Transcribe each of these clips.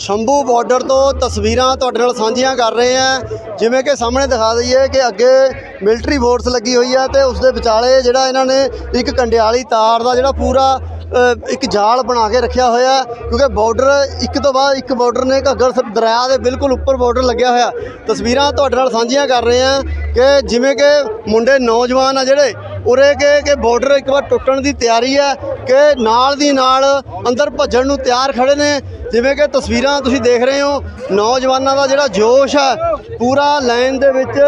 Shambhu border ਤੋਂ ਤਸਵੀਰਾਂ ਤੁਹਾਡੇ ਨਾਲ ਸਾਂਝੀਆਂ ਕਰ ਰਹੇ ਹਾਂ। ਜਿਵੇਂ ਕਿ ਸਾਹਮਣੇ ਦਿਖਾ ਦਈਏ ਕਿ ਅੱਗੇ ਮਿਲਟਰੀ ਫੋਰਸ ਲੱਗੀ ਹੋਈ ਹੈ ਤੇ ਉਸ ਦੇ ਵਿਚਾਲੇ ਜਿਹੜਾ ਇਹਨਾਂ ਨੇ ਇੱਕ ਕੰਡਿਆਲੀ ਤਾਰ ਦਾ ਜਿਹੜਾ ਪੂਰਾ ਇੱਕ ਜਾਲ ਬਣਾ ਕੇ ਰੱਖਿਆ ਹੋਇਆ ਕਿਉਂਕਿ ਬਾਰਡਰ ਇੱਕ ਤੋਂ ਬਾਅਦ ਇੱਕ ਬਾਰਡਰ ਨੇ ਘੱਗਰ ਸ- ਦਰਿਆ ਦੇ ਬਿਲਕੁਲ ਉੱਪਰ ਬਾਰਡਰ ਲੱਗਿਆ ਹੋਇਆ। ਤਸਵੀਰਾਂ ਤੁਹਾਡੇ ਨਾਲ ਸਾਂਝੀਆਂ ਕਰ ਰਹੇ ਹਾਂ ਕਿ ਜਿਵੇਂ ਕਿ ਮੁੰਡੇ ਨੌਜਵਾਨ ਆ ਜਿਹੜੇ, ਉਰੇ ਕੇ, ਕਿ ਬਾਰਡਰ ਇੱਕ ਵਾਰ ਟੁੱਟਣ ਦੀ ਤਿਆਰੀ ਹੈ। ਕਿ ਨਾਲ ਦੀ ਨਾਲ ਅੰਦਰ ਭੱਜਣ ਨੂੰ ਤਿਆਰ ਖੜੇ ਨੇ। ਜਿਵੇਂ ਕਿ ਤਸਵੀਰਾਂ ਤੁਸੀਂ ਦੇਖ ਰਹੇ ਹੋ, ਨੌਜਵਾਨਾਂ ਦਾ ਜਿਹੜਾ ਜੋਸ਼ ਹੈ, ਪੂਰਾ ਲਾਈਨ ਦੇ ਵਿੱਚ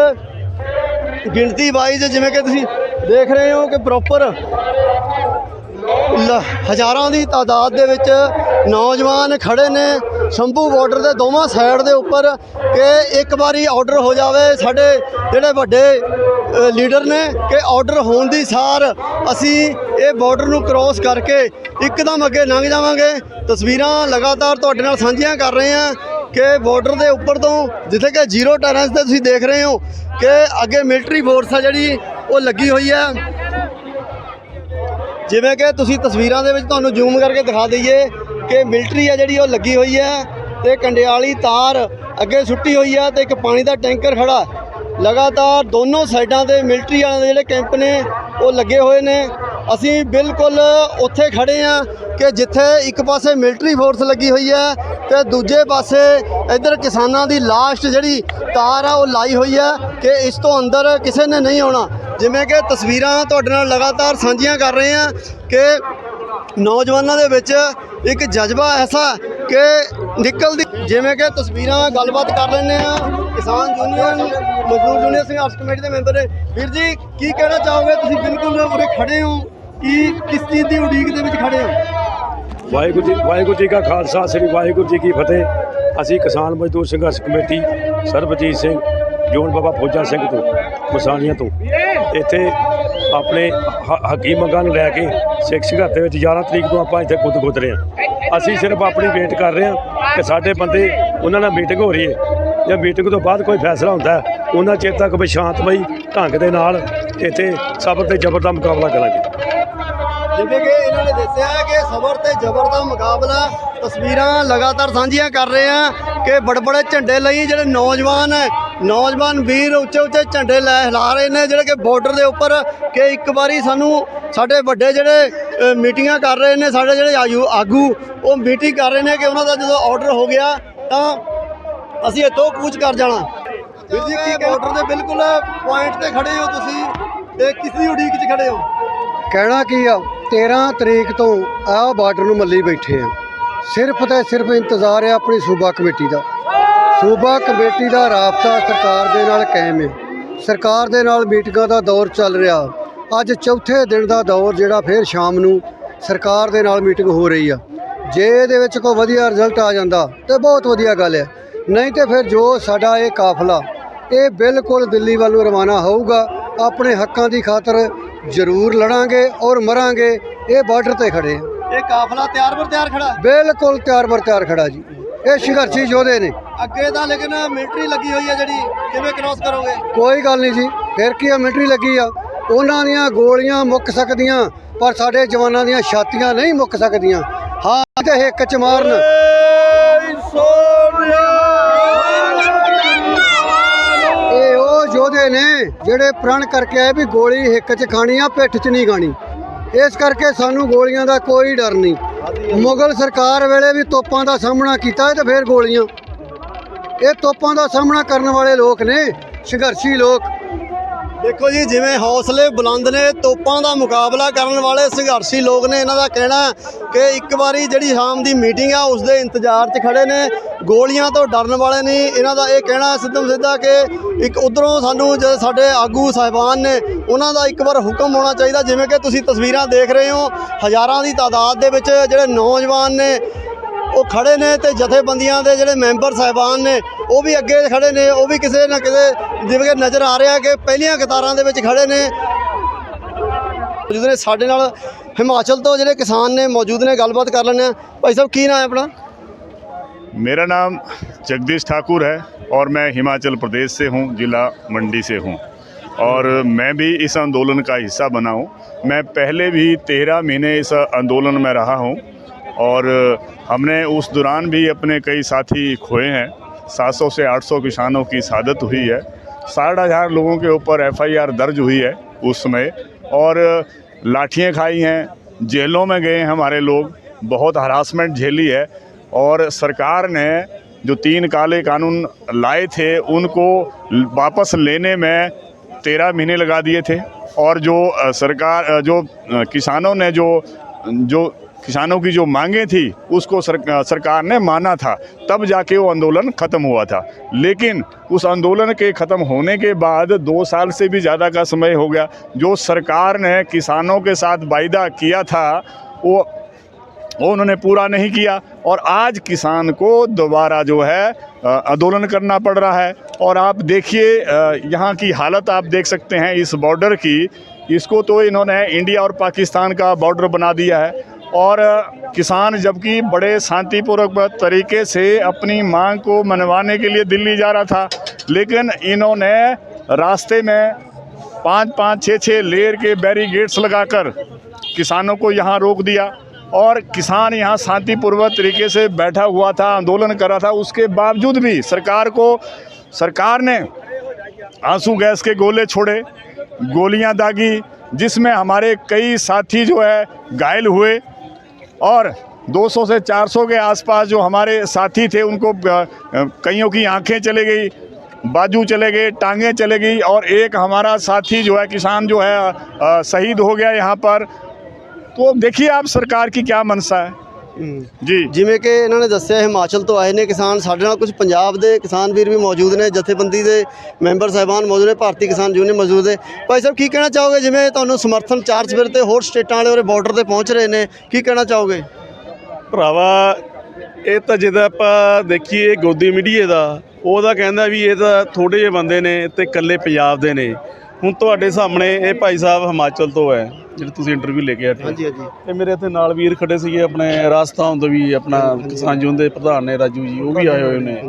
ਗਿਣਤੀ ਵਾਈਜ਼ ਜਿਵੇਂ ਕਿ ਤੁਸੀਂ ਦੇਖ ਰਹੇ ਹੋ ਕਿ ਪ੍ਰੋਪਰ ਲ- ਹਜ਼ਾਰਾਂ ਦੀ ਤਾਦਾਦ ਦੇ ਵਿੱਚ ਨੌਜਵਾਨ ਖੜੇ ਨੇ। ਸ਼ੰਭੂ ਬਾਰਡਰ ਦੇ ਦੋਵਾਂ ਸਾਈਡ ਦੇ ਉੱਪਰ ਕਿ ਇੱਕ ਵਾਰੀ ਆਰਡਰ ਹੋ ਜਾਵੇ ਸਾਡੇ ਜਿਹੜੇ ਵੱਡੇ ਲੀਡਰ ਨੇ ਕਿ ਆਰਡਰ ਹੋਣ ਦੀ ਸਾਰ ਅਸੀਂ ਇਹ ਬਾਰਡਰ ਨੂੰ ਕ੍ਰੋਸ ਕਰਕੇ ਇੱਕਦਮ ਅੱਗੇ ਲੰਘ ਜਾਵਾਂਗੇ। ਤਸਵੀਰਾਂ ਲਗਾਤਾਰ ਤੁਹਾਡੇ ਨਾਲ ਸਾਂਝੀਆਂ ਕਰ ਰਹੇ ਹਾਂ ਕਿ ਬਾਰਡਰ ਦੇ ਉੱਪਰ ਤੋਂ, ਜਿੱਥੇ ਕਿ ਜ਼ੀਰੋ ਟੈਰੈਂਸ ਤੇ ਤੁਸੀਂ ਦੇਖ ਰਹੇ ਹੋ ਕਿ ਅੱਗੇ ਮਿਲਟਰੀ ਫੋਰਸ ਆ ਜਿਹੜੀ, ਉਹ ਲੱਗੀ ਹੋਈ ਹੈ। ਜਿਵੇਂ ਕਿ ਤੁਸੀਂ ਤਸਵੀਰਾਂ ਦੇ ਵਿੱਚ ਤੁਹਾਨੂੰ ਜ਼ੂਮ ਕਰਕੇ ਦਿਖਾ ਦਈਏ ਕਿ ਮਿਲਟਰੀ ਆ ਜਿਹੜੀ, ਉਹ ਲੱਗੀ ਹੋਈ ਹੈ ਤੇ ਕੰਡਿਆਲੀ ਤਾਰ ਅੱਗੇ ਸੁੱਟੀ ਹੋਈ ਹੈ ਤੇ ਇੱਕ ਪਾਣੀ ਦਾ ਟੈਂਕਰ ਖੜਾ ਲਗਾਤਾਰ ਦੋਨੋਂ ਸਾਈਡਾਂ ਤੇ ਮਿਲਟਰੀ ਵਾਲਿਆਂ ਦੇ ਜਿਹੜੇ ਕੈਂਪ ਨੇ, ਉਹ ਲੱਗੇ ਹੋਏ ਨੇ। ਅਸੀਂ ਬਿਲਕੁਲ ਉੱਥੇ ਖੜੇ ਆ ਕਿ ਜਿੱਥੇ ਇੱਕ ਪਾਸੇ ਮਿਲਟਰੀ ਫੋਰਸ ਲੱਗੀ ਹੋਈ ਹੈ ਤੇ ਦੂਜੇ ਪਾਸੇ ਇੱਧਰ ਕਿਸਾਨਾਂ ਦੀ ਲਾਸਟ ਜਿਹੜੀ ਤਾਰ ਆ, ਉਹ ਲਾਈ ਹੋਈ ਹੈ ਕਿ ਇਸ ਤੋਂ ਅੰਦਰ ਕਿਸੇ ਨੇ ਨਹੀਂ ਆਉਣਾ। ਜਿਵੇਂ ਕਿ ਤਸਵੀਰਾਂ ਤੁਹਾਡੇ ਨਾਲ ਲਗਾਤਾਰ ਸਾਂਝੀਆਂ ਕਰ ਰਹੇ ਹਾਂ ਕਿ ਨੌਜਵਾਨਾਂ ਦੇ ਵਿੱਚ ਇੱਕ ਜਜ਼ਬਾ ਐਸਾ ਕਿ ਨਿਕਲਦੀ ਜਿਵੇਂ ਕਿ ਤਸਵੀਰਾਂ ਗੱਲਬਾਤ ਕਰ ਲੈਂਦੇ ਆ ਕਿਸਾਨ ਯੂਨੀਅਨ ਮਜ਼ਦੂਰ ਯੂਨੀਅਨ ਸੰਘਰਸ਼ ਕਮੇਟੀ ਦੇ ਮੈਂਬਰ ਨੇ। ਵੀਰ ਜੀ, ਕੀ ਕਹਿਣਾ ਚਾਹੋਗੇ? ਤੁਸੀਂ ਬਿਲਕੁਲ ਉਰੇ ਖੜੇ ਹੋ। ਕੀ, ਕਿਸ ਚੀਜ਼ ਦੀ ਉਡੀਕ ਦੇ ਵਿੱਚ ਖੜੇ ਹੋ? ਵਾਹਿਗੁਰੂ ਜੀ ਵਾਹਿਗੁਰੂ ਜੀ ਕਾ ਖਾਲਸਾ, ਸ੍ਰੀ ਵਾਹਿਗੁਰੂ ਜੀ ਕੀ ਫਤਿਹ। ਅਸੀਂ ਕਿਸਾਨ ਮਜ਼ਦੂਰ ਸੰਘਰਸ਼ ਕਮੇਟੀ, ਸਰਬਜੀਤ ਸਿੰਘ, ਜੋਨ ਬਾਬਾ ਫੌਜਾ ਸਿੰਘ ਤੋਂ ਮਸਾਲੀਆਂ ਤੋਂ। ਇੱਥੇ ਆਪਣੇ ਹੱਕੀ ਮੰਗਾਂ ਨੂੰ ਲੈ ਕੇ ਸਿੱਖ ਸੰਘਰਸ਼ ਦੇ ਵਿੱਚ 11 ਤਰੀਕ ਤੋਂ ਆਪਾਂ ਇੱਥੇ ਖੁਦ ਗੁੱਦ ਰਹੇ ਹਾਂ। ਅਸੀਂ ਸਿਰਫ ਆਪਣੀ ਵੇਟ ਕਰ ਰਹੇ ਹਾਂ ਕਿ ਸਾਡੇ ਬੰਦੇ, ਉਹਨਾਂ ਨਾਲ ਮੀਟਿੰਗ ਹੋ ਰਹੀ ਹੈ। ਜਾਂ ਮੀਟਿੰਗ ਤੋਂ ਬਾਅਦ ਕੋਈ ਫੈਸਲਾ ਹੁੰਦਾ ਉਹਨਾਂ ਚਿਰ ਤੱਕ ਵੀ ਸ਼ਾਂਤਮਈ ਢੰਗ ਦੇ ਨਾਲ ਇੱਥੇ ਸਬਰ ਤੇ ਜ਼ਬਰ ਦਾ ਮੁਕਾਬਲਾ ਕਰਾਂਗੇ। ਜਿਵੇਂ ਕਿ ਇਹਨਾਂ ਨੇ ਦੱਸਿਆ ਕਿ ਸਬਰ ਤੇ ਜ਼ਬਰ ਦਾ ਮੁਕਾਬਲਾ ਤਸਵੀਰਾਂ ਲਗਾਤਾਰ ਸਾਂਝੀਆਂ ਕਰ ਰਹੇ ਆ ਕਿ ਬੜੇ ਬੜੇ ਝੰਡੇ ਲਈ ਜਿਹੜੇ ਨੌਜਵਾਨ ਹੈ ਨੌਜਵਾਨ ਵੀਰ ਉੱਚੇ ਉੱਚੇ ਝੰਡੇ ਲੈ ਹਿਲਾ ਰਹੇ ਨੇ, ਜਿਹੜੇ ਕਿ ਬਾਰਡਰ ਦੇ ਉੱਪਰ ਕਿ ਇੱਕ ਵਾਰੀ ਸਾਨੂੰ ਸਾਡੇ ਵੱਡੇ ਜਿਹੜੇ ਮੀਟਿੰਗਾਂ ਕਰ ਰਹੇ ਨੇ, ਸਾਡੇ ਜਿਹੜੇ ਆਯੂ, ਆਗੂ, ਉਹ ਮੀਟਿੰਗ ਕਰ ਰਹੇ ਨੇ ਕਿ ਉਹਨਾਂ ਦਾ ਜਦੋਂ ਆਰਡਰ ਹੋ ਗਿਆ ਤਾਂ ਅਸੀਂ ਇੱਥੋਂ ਕੂਚ ਕਰ ਜਾਣਾ। ਵੀਰ ਜੀ ਕੀ ਬਾਰਡਰ ਦੇ ਬਿਲਕੁਲ ਪੁਆਇੰਟ ਤੇ ਖੜੇ ਹੋ ਤੁਸੀਂ ਤੇ ਕਿਸ ਦੀ ਉਡੀਕ 'ਚ ਖੜੇ ਹੋ? ਕਹਿਣਾ ਕੀ ਆ 13 ਤਰੀਕ ਤੋਂ ਆਹ ਬਾਰਡਰ ਨੂੰ ਮੱਲੀ ਬੈਠੇ ਆ। ਸਿਰਫ ਤੇ ਸਿਰਫ ਇੰਤਜ਼ਾਰ ਆ ਆਪਣੀ ਸੂਬਾ ਕਮੇਟੀ ਦਾ। ਸੂਬਾ ਕਮੇਟੀ ਦਾ ਰਾਬਤਾ ਸਰਕਾਰ ਦੇ ਨਾਲ ਕਾਇਮ ਹੈ ਸਰਕਾਰ ਦੇ ਨਾਲ ਮੀਟਿੰਗਾਂ ਦਾ ਦੌਰ ਚੱਲ ਰਿਹਾ। ਅੱਜ ਚੌਥੇ ਦਿਨ ਦਾ ਦੌਰ ਜਿਹੜਾ ਫਿਰ ਸ਼ਾਮ ਨੂੰ ਸਰਕਾਰ ਦੇ ਨਾਲ ਮੀਟਿੰਗ ਹੋ ਰਹੀ ਆ। ਜੇ ਇਹਦੇ ਵਿੱਚ ਕੋਈ ਵਧੀਆ ਰਿਜ਼ਲਟ ਆ ਜਾਂਦਾ ਤੇ ਬਹੁਤ ਵਧੀਆ ਗੱਲ ਹੈ ਨਹੀਂ ਤੇ ਫਿਰ ਜੋ ਸਾਡਾ ਇਹ ਕਾਫਲਾ ਇਹ ਬਿਲਕੁਲ ਦਿੱਲੀ ਵੱਲ ਨੂੰ ਰਵਾਨਾ ਹੋਊਗਾ। ਆਪਣੇ ਹੱਕਾਂ ਦੀ ਖਾਤਰ ਜ਼ਰੂਰ ਲੜਾਂਗੇ ਔਰ ਮਰਾਂਗੇ। ਇਹ ਬਾਰਡਰ ਤੇ ਖੜੇ ਆ ਇਹ ਕਾਫਲਾ ਤਿਆਰ ਬਰ ਤਿਆਰ ਖੜਾ? ਬਿਲਕੁਲ ਤਿਆਰ ਬਰ ਤਿਆਰ ਖੜਾ ਜੀ। ਇਹ ਸੰਘਰਸ਼ੀ ਯੋਧੇ ਨੇ। ਅੱਗੇ ਤਾਂ ਲੇਕਿਨ ਮਿਲਟਰੀ ਲੱਗੀ ਹੋਈ ਹੈ ਜਿਹੜੀ। ਕਿਵੇਂ ਕ੍ਰਾਸ ਕਰੋਗੇ? ਕੋਈ ਗੱਲ ਨਹੀਂ ਜੀ। ਫਿਰ ਕੀ ਆ ਮਿਲਟਰੀ ਲੱਗੀ ਆ। ਉਹਨਾਂ ਦੀਆਂ ਗੋਲੀਆਂ ਮੁੱਕ ਸਕਦੀਆਂ ਪਰ ਸਾਡੇ ਜਵਾਨਾਂ ਦੀਆਂ ਛਾਤੀਆਂ ਨਹੀਂ ਮੁੱਕ ਸਕਦੀਆਂ। ਹਾਂ ਤੇ ਹਿੱਕ ਚ ਮਾਰਨ। ਉਹ ਨੇ ਜਿਹੜੇ ਪ੍ਰਣ ਕਰਕੇ ਆਏ ਵੀ ਗੋਲੀ ਹਿੱਕ ਚ ਖਾਣੀ ਆ, ਪਿੱਠ ਚ ਨਹੀਂ ਖਾਣੀ। ਇਸ ਕਰਕੇ ਸਾਨੂੰ ਗੋਲੀਆਂ ਦਾ ਕੋਈ ਡਰ ਨਹੀਂ। ਮੁਗਲ ਸਰਕਾਰ ਵੇਲੇ ਵੀ ਤੋਪਾਂ ਦਾ ਸਾਹਮਣਾ ਕੀਤਾ ਤੇ ਫਿਰ ਗੋਲੀਆਂ। ਇਹ ਤੋਪਾਂ ਦਾ ਸਾਹਮਣਾ ਕਰਨ ਵਾਲੇ ਲੋਕ ਨੇ, ਸੰਘਰਸ਼ੀ ਲੋਕ। ਦੇਖੋ ਜੀ, ਜਿਵੇਂ ਹੌਸਲੇ ਬੁਲੰਦ ਨੇ, ਤੋਪਾਂ ਦਾ ਮੁਕਾਬਲਾ ਕਰਨ ਵਾਲੇ ਸੰਘਰਸ਼ੀ ਲੋਕ ਨੇ, ਇਹਨਾਂ ਦਾ ਕਹਿਣਾ ਕਿ ਇੱਕ ਵਾਰੀ ਜਿਹੜੀ ਸ਼ਾਮ ਦੀ ਮੀਟਿੰਗ ਆ, ਉਸ ਦੇ ਇੰਤਜ਼ਾਰ 'ਚ ਖੜੇ ਨੇ, ਗੋਲੀਆਂ ਤੋਂ ਡਰਨ ਵਾਲੇ ਨਹੀਂ। ਇਹਨਾਂ ਦਾ ਇਹ ਕਹਿਣਾ ਸਿੱਧਮ ਸਿੱਧਾ ਕਿ ਇੱਕ ਉਧਰੋਂ ਸਾਨੂੰ ਜਿਹੜੇ ਸਾਡੇ ਆਗੂ ਸਾਹਿਬਾਨ ਨੇ, ਉਹਨਾਂ ਦਾ ਇੱਕ ਵਾਰ ਹੁਕਮ ਹੋਣਾ ਚਾਹੀਦਾ, ਜਿਵੇਂ ਕਿ ਤੁਸੀਂ ਤਸਵੀਰਾਂ ਦੇਖ ਰਹੇ ਹੋ, ਹਜ਼ਾਰਾਂ ਦੀ ਤਾਦਾਦ ਦੇ ਵਿੱਚ ਜਿਹੜੇ ਨੌਜਵਾਨ ਨੇ ਉਹ ਖੜੇ ਨੇ ਤੇ ਜਥੇਬੰਦੀਆਂ ਦੇ ਜਿਹੜੇ ਮੈਂਬਰ ਸਾਹਿਬਾਨ ਨੇ ਉਹ ਵੀ ਅੱਗੇ ਖੜੇ ਨੇ ਉਹ ਵੀ ਕਿਸੇ ਨਾ ਕਿਸੇ ਜਿਵੇਂ ਕਿ ਨਜ਼ਰ ਆ ਰਿਹਾ ਕਿ ਪਹਿਲੀਆਂ ਕਤਾਰਾਂ ਦੇ ਵਿੱਚ ਖੜੇ ਨੇ ਮੌਜੂਦ ਨੇ ਸਾਡੇ ਨਾਲ ਹਿਮਾਚਲ ਤੋਂ ਜਿਹੜੇ ਕਿਸਾਨ ਨੇ ਮੌਜੂਦ ਨੇ ਗੱਲਬਾਤ ਕਰ ਲੈਂਦੇ ਆ ਭਾਈ ਸਾਹਿਬ ਕੀ ਨਾਮ ਹੈ ਆਪਣਾ मेरा नाम जगदीश ठाकुर है और मैं हिमाचल प्रदेश से हूँ जिला मंडी से हूँ और मैं भी इस आंदोलन का हिस्सा बना हूँ मैं पहले भी तेरह महीने इस आंदोलन में रहा हूँ और हमने उस दौरान भी अपने कई साथी खोए हैं। 700 से 800 किसानों की शहादत हुई है। साठ हज़ार लोगों के ऊपर एफआईआर दर्ज हुई है उस समय और लाठियाँ खाई हैं। जेलों में गए हमारे लोग। बहुत हरासमेंट झेली है और सरकार ने जो तीन काले कानून लाए थे, उनको वापस लेने में तेरह महीने लगा दिए थे। और जो सरकार, जो किसानों ने जो जो किसानों की जो मांगे थी, उसको सरकार ने माना था। तब जाके वो आंदोलन ख़त्म हुआ था। लेकिन उस आंदोलन के ख़त्म होने के बाद दो साल से भी ज़्यादा का समय हो गया। जो सरकार ने किसानों के साथ वायदा किया था, वो वो उन्होंने पूरा नहीं किया। और आज किसान को दोबारा जो है आंदोलन करना पड़ रहा है। और आप देखिए यहाँ की हालत आप देख सकते हैं इस बॉर्डर की। इसको तो इन्होंने इंडिया और पाकिस्तान का बॉर्डर बना दिया है। और किसान जबकि बड़े शांतिपूर्वक तरीके से अपनी मांग को मनवाने के लिए दिल्ली जा रहा था। लेकिन इन्होंने रास्ते में पाँच पाँच छः छः लेयर के बैरिगेट्स लगाकर किसानों को यहाँ रोक दिया और किसान यहाँ शांतिपूर्वक तरीके से बैठा हुआ था, आंदोलन कर रहा था। उसके बावजूद भी सरकार को, सरकार ने आँसू गैस के गोले छोड़े, गोलियाँ दागी, जिसमें हमारे कई साथी जो है घायल हुए। और 200 से 400 के आसपास जो हमारे साथी थे, उनको कईयों की आँखें चले गई, बाजू चले गए, टांगे चले गई और एक हमारा साथी जो है, किसान जो है शहीद हो गया यहाँ पर। तो देखिए आप सरकार की क्या मनसा है। ਜੀ। ਜਿਵੇਂ ਕਿ ਇਹਨਾਂ ਨੇ ਦੱਸਿਆ ਹਿਮਾਚਲ ਤੋਂ ਆਏ ਨੇ ਕਿਸਾਨ। ਸਾਡੇ ਨਾਲ ਕੁਝ ਪੰਜਾਬ ਦੇ ਕਿਸਾਨ ਵੀਰ ਵੀ ਮੌਜੂਦ ਨੇ ਜਥੇਬੰਦੀ ਦੇ ਮੈਂਬਰ ਸਾਹਿਬਾਨ ਮੌਜੂਦ ਨੇ ਭਾਰਤੀ ਕਿਸਾਨ ਯੂਨੀਅਨ ਮੌਜੂਦ ਹੈ ਭਾਈ ਸਾਹਿਬ ਕੀ ਕਹਿਣਾ ਚਾਹੋਗੇ? ਜਿਵੇਂ ਤੁਹਾਨੂੰ ਸਮਰਥਨ ਚਾਰ ਸਵੇਰ ਤੇ ਹੋਰ ਸਟੇਟਾਂ ਵਾਲੇ ਉਹਦੇ ਬਾਰਡਰ ਤੇ ਪਹੁੰਚ ਰਹੇ ਨੇ ਕੀ ਕਹਿਣਾ ਚਾਹੋਗੇ? ਭਰਾਵਾ ਇਹ ਤਾਂ ਜਿਹਦਾ ਆਪਾਂ ਦੇਖੀਏ ਗੋਦੀ ਮੀਡੀਏ ਦਾ ਉਹਦਾ ਕਹਿੰਦਾ ਵੀ ਇਹ ਤਾਂ ਥੋੜੇ ਜਿਹੇ ਬੰਦੇ ਨੇ ਤੇ ਇਕੱਲੇ ਪੰਜਾਬ ਦੇ ਨੇ। ਹੁਣ ਤੁਹਾਡੇ ਸਾਹਮਣੇ ਇਹ ਭਾਈ ਸਾਹਿਬ ਹਿਮਾਚਲ ਤੋਂ ਹੈ ਜਿਹੜੇ ਤੁਸੀਂ ਇੰਟਰਵਿਊ ਲੈ ਕੇ ਆਏ। ਹਾਂਜੀ ਹਾਂਜੀ ਤੇ ਮੇਰੇ ਇੱਥੇ ਨਾਲ ਵੀਰ ਖੜੇ ਸੀਗੇ ਆਪਣੇ ਰਾਜਸਥਾਨ ਤੋਂ ਵੀ ਆਪਣਾ ਕਿਸਾਨ ਜੂਨ ਦੇ ਪ੍ਰਧਾਨ ਨੇ ਰਾਜੂ ਜੀ ਉਹ ਵੀ ਆਏ ਹੋਏ ਨੇ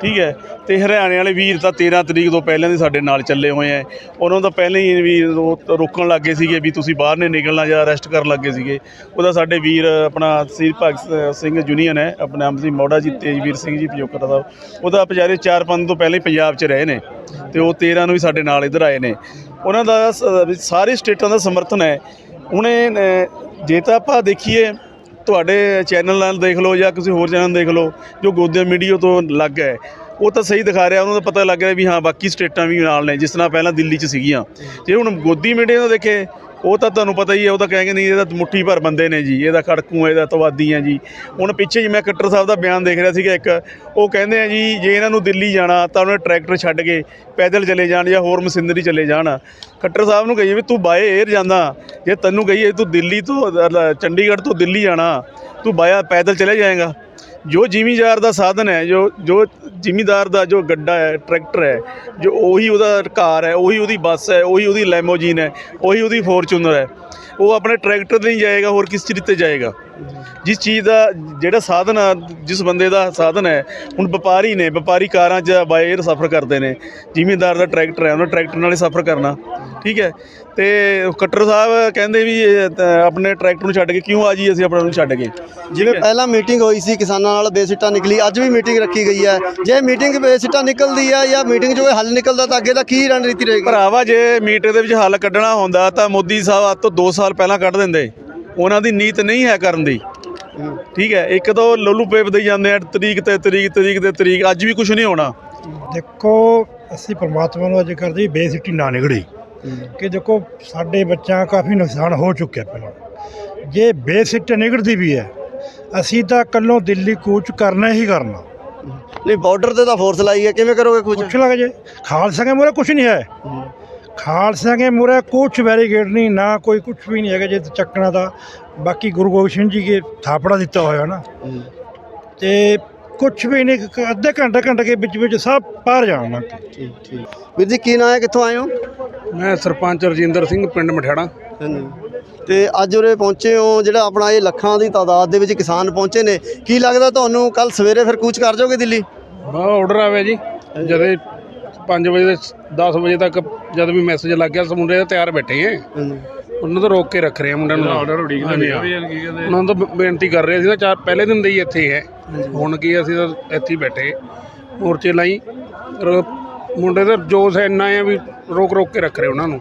ਠੀਕ ਹੈ? ਤੇ ਹਰਿਆਣੇ ਵਾਲੇ ਵੀਰ ਤਾਂ 13 ਤਰੀਕ ਤੋਂ ਪਹਿਲਾਂ ਦੇ ਸਾਡੇ ਨਾਲ ਚੱਲੇ ਹੋਏ ਆ ਉਹਨਾਂ ਦਾ ਪਹਿਲਾਂ ਹੀ ਵੀ ਰੋ- ਰੋਕਣ ਲੱਗੇ ਸੀਗੇ ਵੀ ਤੁਸੀਂ ਬਾਹਰ ਨਹੀਂ ਨਿਕਲਣਾ ਜਾਂ ਅਰੈਸਟ ਕਰਨ ਲੱਗੇ ਸੀਗੇ। ਉਹਦਾ ਸਾਡੇ ਵੀਰ ਆਪਣਾ ਸ੍ਰੀ ਭਗਤ ਸਿੰਘ ਯੂਨੀਅਨ ਹੈ ਆਪਣਾ ਆਮ ਸਿੰਘ ਮੋੜਾ ਜੀ, ਤੇਜਵੀਰ ਸਿੰਘ ਜੀ ਪਜੋਕੜਾ ਦਾ ਉਹਦਾ ਵਿਚਾਰੇ 4-5 ਤੋਂ ਪਹਿਲਾਂ ਹੀ ਪੰਜਾਬ 'ਚ ਰਹੇ ਨੇ ਤੇ ਉਹ 13 ਨੂੰ ਵੀ ਸਾਡੇ ਨਾਲ ਇੱਧਰ ਆਏ ਨੇ। ਉਹਨਾਂ ਦਾ ਸਾਰੇ ਸਟੇਟਾਂ ਦਾ ਸਮਰਥਨ ਹੈ ਉਹਨੇ ਜੇ ਤਾਂ ਆਪਾਂ ਦੇਖੀਏ ਤੁਹਾਡੇ ਚੈਨਲ ਨਾਲ ਦੇਖ ਲਓ ਜਾਂ ਕਿਸੇ ਹੋਰ ਚੈਨਲ ਦੇਖ ਲਓ, ਜੋ ਗੋਦਿਆ ਮੀਡੀਆ ਤੋਂ ਅਲੱਗ ਹੈ, ਉਹ ਤਾਂ ਸਹੀ ਦਿਖਾ ਰਿਹਾ, ਉਹਨਾਂ ਦਾ ਪਤਾ ਲੱਗ ਰਿਹਾ ਵੀ ਹਾਂ, ਬਾਕੀ ਸਟੇਟਾਂ ਵੀ ਨਾਲ ਨੇ, ਜਿਸ ਤਰ੍ਹਾਂ ਪਹਿਲਾਂ ਦਿੱਲੀ 'ਚ ਸੀਗੀਆਂ। ਜੇ ਹੁਣ ਗੋਦੀ ਮੀਡੀਆ ਨੂੰ ਦੇਖੇ ਉਹ ਤਾਂ ਤੁਹਾਨੂੰ ਪਤਾ ਹੀ ਹੈ, ਉਹ ਤਾਂ ਕਹਿੰਗੇ ਨਹੀਂ ਇਹਦਾ ਮੁੱਠੀ ਭਰ ਬੰਦੇ ਨੇ ਜੀ, ਇਹਦਾ ਖੜਕੂ ਇਹਦਾ ਤਵਾਦੀ ਆ ਜੀ। ਹੁਣ ਪਿੱਛੇ ਜੀ ਮੈਂ ਕੱਟਰ ਸਾਹਿਬ ਦਾ ਬਿਆਨ ਦੇਖ ਰਿਹਾ ਸੀਗਾ ਇੱਕ, ਉਹ ਕਹਿੰਦੇ ਆ ਜੀ, ਜੇ ਇਹਨਾਂ ਨੂੰ ਦਿੱਲੀ ਜਾਣਾ, ਤਾਂ ਉਹਨੇ ਟਰੈਕਟਰ ਛੱਡ ਕੇ ਪੈਦਲ ਚਲੇ ਜਾਣ ਜਾਂ ਹੋਰ ਮਸ਼ੀਨਰੀ ਚਲੇ ਜਾਣ। ਖੱਟਰ ਸਾਹਿਬ ਨੂੰ ਕਹੀਏ ਵੀ ਤੂੰ ਬਾਏ 에ਅਰ ਜਾਂਦਾ, ਜੇ ਤੈਨੂੰ ਕਹੀਏ ਤੂੰ ਦਿੱਲੀ ਤੋਂ ਚੰਡੀਗੜ੍ਹ ਤੋਂ ਦਿੱਲੀ ਜਾਣਾ, ਤੂੰ ਬਾਇਆ ਪੈਦਲ ਚਲੇ ਜਾਏਗਾ। ਜੋ ਜ਼ਿਮੀਦਾਰ ਦਾ ਸਾਧਨ ਹੈ, ਜੋ ਜੋ ਜ਼ਿਮੀਦਾਰ ਦਾ ਜੋ ਗੱਡਾ ਹੈ, ਟਰੈਕਟਰ ਹੈ, ਜੋ ਉਹੀ ਉਹਦਾ ਕਾਰ ਹੈ, ਉਹੀ ਉਹਦੀ ਬੱਸ ਹੈ, ਉਹੀ ਉਹਦੀ ਲੈਮੋਜੀਨ ਹੈ, ਉਹੀ ਉਹਦੀ ਫੋਰਚੂਨਰ ਹੈ, ਉਹ ਆਪਣੇ ਟਰੈਕਟਰ ਤੇ ਨਹੀਂ ਜਾਏਗਾ, ਹੋਰ ਕਿਸ ਚੀਜ਼ ਤੇ ਜਾਏਗਾ? ਜਿਸ ਚੀਜ਼ ਦਾ ਜਿਹੜਾ ਸਾਧਨ ਆ ਜਿਸ ਬੰਦੇ ਦਾ ਸਾਧਨ ਹੈ ਹੁਣ ਵਪਾਰੀ ਨੇ ਵਪਾਰੀ ਕਾਰਾਂ 'ਚ ਬਾਏ 에ਅਰ ਸਫ਼ਰ ਕਰਦੇ ਨੇ ਜ਼ਿਮੀਂਦਾਰ ਦਾ ਟਰੈਕਟਰ ਹੈ ਉਹਨਾਂ ਟਰੈਕਟਰ ਨਾਲ ਹੀ ਸਫ਼ਰ ਕਰਨਾ ਠੀਕ ਹੈ? ਤੇ ਕੱਟਰ ਸਾਹਿਬ ਕਹਿੰਦੇ ਵੀ ਆਪਣੇ ਟਰੈਕਟਰ ਨੂੰ ਛੱਡ ਕੇ ਕਿਉਂ ਆ ਜੀ ਅਸੀਂ ਆਪਣਾ ਨੂੰ ਛੱਡ ਕੇ? ਜਿਵੇਂ ਪਹਿਲਾਂ ਮੀਟਿੰਗ ਹੋਈ ਸੀ ਕਿਸਾਨਾਂ ਨਾਲ ਬੇਸਿੱਟਾ ਨਿਕਲੀ ਅੱਜ ਵੀ ਮੀਟਿੰਗ ਰੱਖੀ ਗਈ ਹੈ। ਜੇ ਮੀਟਿੰਗ ਬੇਸਿੱਟਾ ਨਿਕਲਦੀ ਹੈ ਜਾਂ ਮੀਟਿੰਗ ਕੋਈ ਹੱਲ ਨਿਕਲਦਾ ਤਾਂ ਅੱਗੇ ਦਾ ਕੀ ਰਣਨੀਤੀ ਰਹੇਗੀ? ਭਰਾਵਾ ਜੇ ਮੀਟਿੰਗ ਦੇ ਵਿੱਚ ਹੱਲ ਕੱਢਣਾ ਹੁੰਦਾ ਤਾਂ ਮੋਦੀ ਸਾਹਿਬ ਅੱਜ ਤੋਂ 2 ਸਾਲ ਪਹਿਲਾਂ ਕੱਢ ਦਿੰਦੇ। ਉਹਨਾਂ ਦੀ ਨੀਤ ਨਹੀਂ ਹੈ ਕਰਨ ਦੀ। ਠੀਕ ਹੈ ਇੱਕ ਤਾਂ ਲੱਲੂ ਪੇਪ ਦੇਈ ਜਾਂਦੇ ਆ ਤਰੀਕ ਤੇ ਤਰੀਕ ਤਰੀਕ ਤੇ ਤਰੀਕ ਅੱਜ ਵੀ ਕੁਝ ਨਹੀਂ ਹੋਣਾ। ਦੇਖੋ ਅਸੀਂ ਪਰਮਾਤਮਾ ਨੂੰ ਅੱਜ ਕਰਦੇ ਬੇਸਿੱਟੀ ਨਾ ਨਿਕੜੀ ਕਿ ਦੇਖੋ ਸਾਡੇ ਬੱਚਿਆਂ ਕਾਫੀ ਨੁਕਸਾਨ ਹੋ ਚੁੱਕਿਆ ਪਹਿਲਾਂ। ਜੇ ਬੇਸਿੱਟ ਨਿਕੜਦੀ ਵੀ ਹੈ ਅਸੀਂ ਤਾਂ ਕੱਲੋਂ ਦਿੱਲੀ ਕੂਚ ਕਰਨਾ ਹੀ ਕਰਨਾ। ਨਹੀਂ ਬਾਰਡਰ ਤੇ ਤਾਂ ਫੋਰਸ ਲਾਈ ਹੈ ਕਿਵੇਂ ਕਰੋਗੇ ਕੁਝ? ਕੁਛ ਲੱਗ ਜੇ। ਖਾਲਸਾ ਕੇ ਮੂਰੇ ਕੁਛ ਨਹੀਂ ਹੈ। ਖਾਲਸਾ ਕੇ ਮੂਰੇ ਕੁਛ ਬੈਰੀਗੇਡ ਨਹੀਂ ਨਾ ਕੋਈ ਕੁਛ ਵੀ ਨਹੀਂ ਹੈਗਾ ਜੇ ਚੱਕਣਾ ਦਾ। ਬਾਕੀ ਗੁਰੂ ਗੋਬਿੰਦ ਸਿੰਘ ਜੀ ਕੇ ਥਾਪੜਾ ਦਿੱਤਾ ਹੋਇਆ ਨਾ। ਤੇ ਕੁਛ ਵੀ ਨਹੀਂ ਅੱਧੇ ਘੰਟੇ ਘੰਟੇ ਕੇ ਵਿੱਚ ਵਿੱਚ ਸਭ ਪਾਰ ਜਾਣਾ ਠੀਕ ਠੀਕ। ਵੀਰ ਜੀ ਕੀ ਨਾਂ ਹੈ? ਕਿੱਥੋਂ ਆਏ ਹੋ? ਮੈਂ ਸਰਪੰਚ ਰਜਿੰਦਰ ਸਿੰਘ ਪਿੰਡ ਮਠਿਆੜਾ। ਹਾਂਜੀ ਤੇ ਅੱਜ ਉਰੇ ਪਹੁੰਚੇ ਹੋ ਜਿਹੜਾ ਆਪਣਾ ਇਹ ਲੱਖਾਂ ਦੀ ਤਾਦਾਦ ਦੇ ਵਿੱਚ ਕਿਸਾਨ ਪਹੁੰਚੇ ਨੇ। ਕੀ ਲੱਗਦਾ ਤੁਹਾਨੂੰ ਕੱਲ ਸਵੇਰੇ ਫਿਰ ਕੂਚ ਕਰ ਜਾਓਗੇ ਦਿੱਲੀ? ਬਾ ਆਰਡਰ ਆਵੇ ਜੀ। ਜਦੇ 5 ਵਜੇ ਦੇ 10 ਵਜੇ ਤੱਕ ਜਦ ਵੀ ਮੈਸੇਜ ਲੱਗ ਗਿਆ ਸਮੁੰਡੇ ਤੇ ਤਿਆਰ ਬੈਠੇ ਹੈ ਉਹਨਾਂ ਤੋਂ ਰੋਕ ਕੇ ਰੱਖ ਰਹੇ ਆ ਮੁੰਡਿਆਂ ਨੂੰ। ਆਰਡਰ ਉਡੀਕਦੇ ਉਹਨਾਂ ਨੂੰ ਤਾਂ ਬੇਨਤੀ ਕਰ ਰਹੇ ਸੀ ਨਾ ਚਾਰ ਪਹਿਲੇ ਦਿਨ ਦੇ ਹੀ ਇੱਥੇ ਹੀ। ਹੁਣ ਕੀ ਅਸੀਂ ਤਾਂ ਇੱਥੇ ਹੀ ਬੈਠੇ। ਮੋਰਚੇ ਲਈ। ਮੁੰਡੇ ਦਾ ਜੋਸ਼ ਇੰਨਾ ਹੈ ਵੀ ਰੋਕ ਰੋਕ ਕੇ ਰੱਖ ਰਹੇ ਉਹਨਾਂ ਨੂੰ।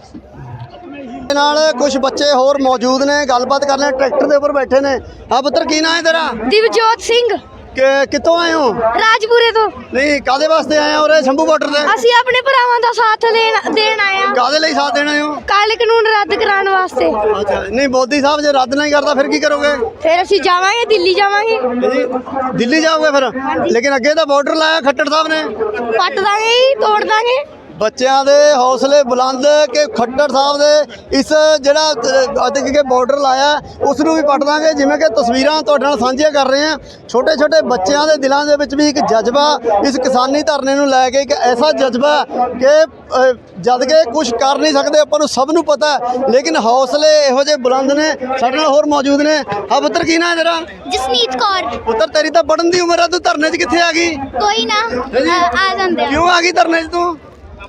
ਦੇ ਨਾਲ ਕੁਝ ਬੱਚੇ ਹੋਰ ਮੌਜੂਦ ਨੇ ਗੱਲਬਾਤ ਕਰਨੇ ਟਰੈਕਟਰ ਦੇ ਉੱਪਰ ਬੈਠੇ ਨੇ। ਆ ਪੁੱਤਰ ਕੀ ਨਾਂ ਹੈ ਤੇਰਾ? ਦਿਵਜੋਤ ਸਿੰਘ। ਕਿ ਕਿੱਥੋਂ ਆਏ ਹੋ? ਰਾਜਪੁਰੇ ਤੋਂ। ਨਹੀਂ ਕਾਦੇ ਵਾਸਤੇ ਆਏ ਹੋ ਉਰੇ ਸ਼ੰਭੂ ਬਾਰਡਰ ਤੇ? ਅਸੀਂ ਆਪਣੇ ਭਰਾਵਾਂ ਦਾ ਸਾਥ ਲੈਣ ਦੇਣ ਆਏ ਆ ਕਾਦੇ ਲਈ ਸਾਥ ਦੇਣਾ ਹੋ? ਕਾਲੇ ਕਾਨੂੰਨ ਰੱਦ ਕਰਾਉਣ ਵਾਸਤੇ। ਅੱਛਾ ਨਹੀਂ ਮੋਦੀ ਸਾਹਿਬ ਜੇ ਰੱਦ ਨਹੀਂ ਕਰਦਾ ਫਿਰ ਕੀ ਕਰੋਗੇ? ਫਿਰ ਅਸੀਂ ਜਾਵਾਂਗੇ ਦਿੱਲੀ ਜਾਵਾਂਗੇ। ਦਿੱਲੀ ਜਾਓਗੇ ਫਿਰ? ਲੇਕਿਨ ਅੱਗੇ ਤਾਂ ਬਾਰਡਰ ਲਾਇਆ ਖੱਟੜ ਸਾਹਿਬ ਨੇ। ਪੱਟ ਦਾਂਗੇ ਤੋੜ ਦਾਂਗੇ। ਬੱਚਿਆਂ ਦੇ ਹੌਸਲੇ ਬੁਲੰਦ ਕਿ ਖੱਟੜ ਸਾਹਿਬ ਦੇ ਇਸ ਜਿਹੜਾ ਅੱਜ ਕਿ ਬਾਰਡਰ ਲਾਇਆ ਉਸ ਨੂੰ ਵੀ ਪੱਟ ਦਾਂਗੇ ਜਿਵੇਂ ਕਿ ਤਸਵੀਰਾਂ ਤੁਹਾਡੇ ਨਾਲ ਸਾਂਝੀਆਂ ਕਰ ਰਹੇ ਹਾਂ। ਛੋਟੇ ਛੋਟੇ ਬੱਚਿਆਂ ਦੇ ਦਿਲਾਂ ਦੇ ਵਿੱਚ ਵੀ ਇੱਕ ਜਜ਼ਬਾ ਇਸ ਕਿਸਾਨੀ ਧਰਨੇ ਨੂੰ ਲੈ ਕੇ ਇੱਕ ਐਸਾ ਜਜ਼ਬਾ ਕਿ ਜਦ ਕਿ ਕੁਝ ਕਰ ਨਹੀਂ ਸਕਦੇ ਆਪਾਂ ਨੂੰ ਸਭ ਨੂੰ ਪਤਾ ਲੇਕਿਨ ਹੌਸਲੇ ਇਹੋ ਜਿਹੇ ਬੁਲੰਦ ਨੇ ਸਾਡੇ ਨਾਲ ਹੋਰ ਮੌਜੂਦ ਨੇ। ਹਾਂ ਪੁੱਤਰ ਕੀ ਨਾਂ ਤੇਰਾ? ਜਸਨੀਤ ਕੌਰ। ਪੁੱਤਰ ਤੇਰੀ ਤਾਂ ਪੜਨ ਦੀ ਉਮਰ ਆ ਤੂੰ ਧਰਨੇ 'ਚ ਕਿੱਥੇ ਆ ਗਈ? ਕੋਈ ਨਾ ਆ ਜਾਂਦੇ ਕਿਉਂ ਆ ਗਈ ਧਰਨੇ 'ਚ ਤੂੰ?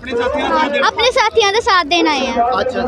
ਆਪਣੇ ਸਾਥੀਆਂ ਦਾ ਸਾਥ ਦੇਣ ਆਏ ਆ। ਅੱਛਾ